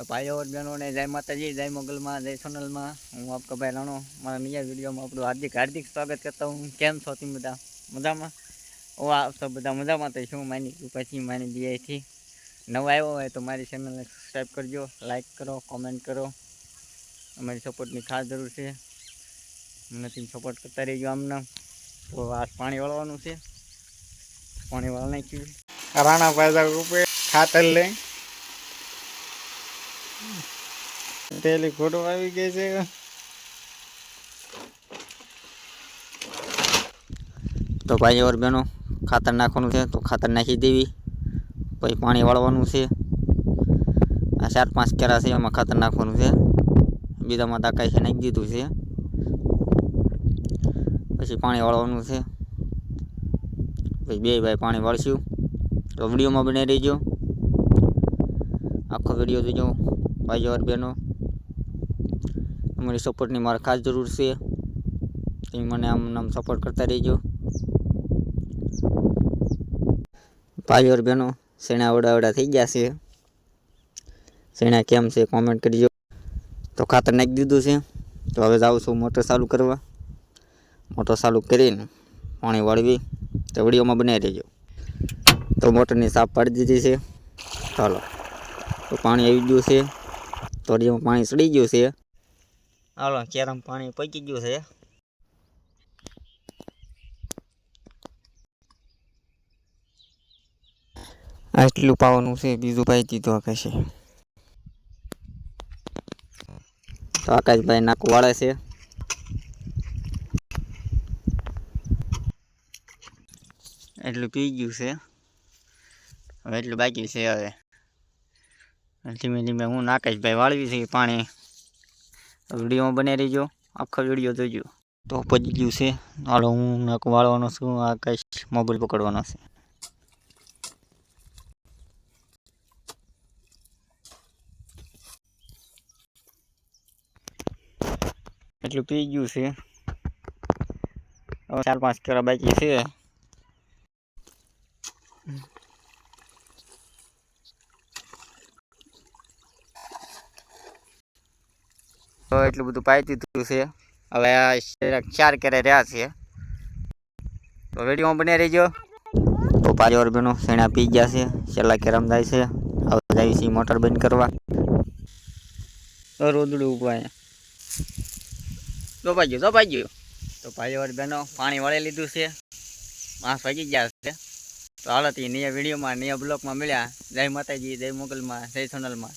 તો ભાઈઓ બહેનોને જય માતાજી, જય મોગલમાં, જય સોનલમાં. હું આપકા ભાઈ રાણો. મારા બીજા વિડીયોમાં આપણું હાર્દિક હાર્દિક સ્વાગત કરતા હું. કેમ છો તમે બધા? મજામાં? ઓ, આપ સૌ બધા મજામાં. તો શું માની પછી માની દિયાથી નવા આવ્યો હોય તો મારી ચેનલને સબસ્ક્રાઈબ કરજો લાઇક કરો કોમેન્ટ કરો. અમારી સપોર્ટની ખાસ જરૂર છે. મને તમે સપોર્ટ કરતા રહેજો આમને. તો આ પાણી વાળવાનું છે. પાણી વાળ નાખ્યું. રાણા પાછા રૂપે ખાતર લે પેલી ફોટો આવી ગઈ છે તો ભાઈ ઓર બહેનો ખાતર નાખવાનું છે તો ખાતર નાખી દેવી પછી પાણી વાળવાનું છે આ ચાર પાંચ કેરા છે એમાં ખાતર નાખવાનું છે બીજામાં દાકાઈ છે નાખી દીધું છે। પછી પાણી વાળવાનું છે। પછી બે ભાઈ પાણી વાળશું। તો વિડીયોમાં બને રહીજો। આખો વીડિયો જોજો। ભાઈ ઓર બહેનો અમારી સપોર્ટની મારે ખાસ જરૂર છે. તમે મને આમ નામ સપોર્ટ કરતા રહેજો. ભાઈઓ બહેનો શેણા વડાવડા થઈ ગયા છે. શેણા કેમ છે કોમેન્ટ કરજો. તો ખાતર નાખી દીધું છે. તો હવે જાઉં છું મોટર ચાલુ કરવા. મોટર ચાલુ કરીને પાણી વાળવી. તો વિડીયોમાં બનાવી રહેજો તો મોટરની સાફ પાડી દીધી છે. ચાલો. તો પાણી આવી ગયું છે. થોડીમાં પાણી સડી ગયું છે. હાલો કેરમ પાણી પકી ગયું છે. આટલું પાવાનું છે બીજું ભાઈ દીધું આકાશે તો આકાશભાઈ નાકું વાળે છે. એટલું પી ગયું છે. હવે એટલું બાકી છે હવે. ધીમે ધીમે હું ને આકાશભાઈ વાળવી છે પાણી વિડીયોમાં બને રહીજો આખો વીડિયો જોજો તો પજી ગયું છે હાલો હું નાકું વાળવાનો છું આકાશ મોબાઈલ પકડવાનો છે। એટલું પી ગયું છે, હવે ચાર પાંચ કેળા બાકી છે. તો એટલું બધું પાઈ દીધું છે. હવે આ ચાર કેરે રહ્યા છે. તો વિડીયોમાં બને રહીજો. તો પાછી વાર બેનો શેણા પી ગયા છે. છેલ્લા કેરમ જાય છે. હવે જાય છે મોટર બંધ કરવા. રોદડું અહીંયા. દોપાઈ ગયું દોપાઈ ગયું. તો ભાઈઓ બહેનો પાણી વળી લીધું છે. માંસ વાગી ગયા છે. તો હાલત નયા વિડીયોમાં નયા બ્લોકમાં મળ્યા. જય માતાજી જય મોગલમાં જય સોનલમાં.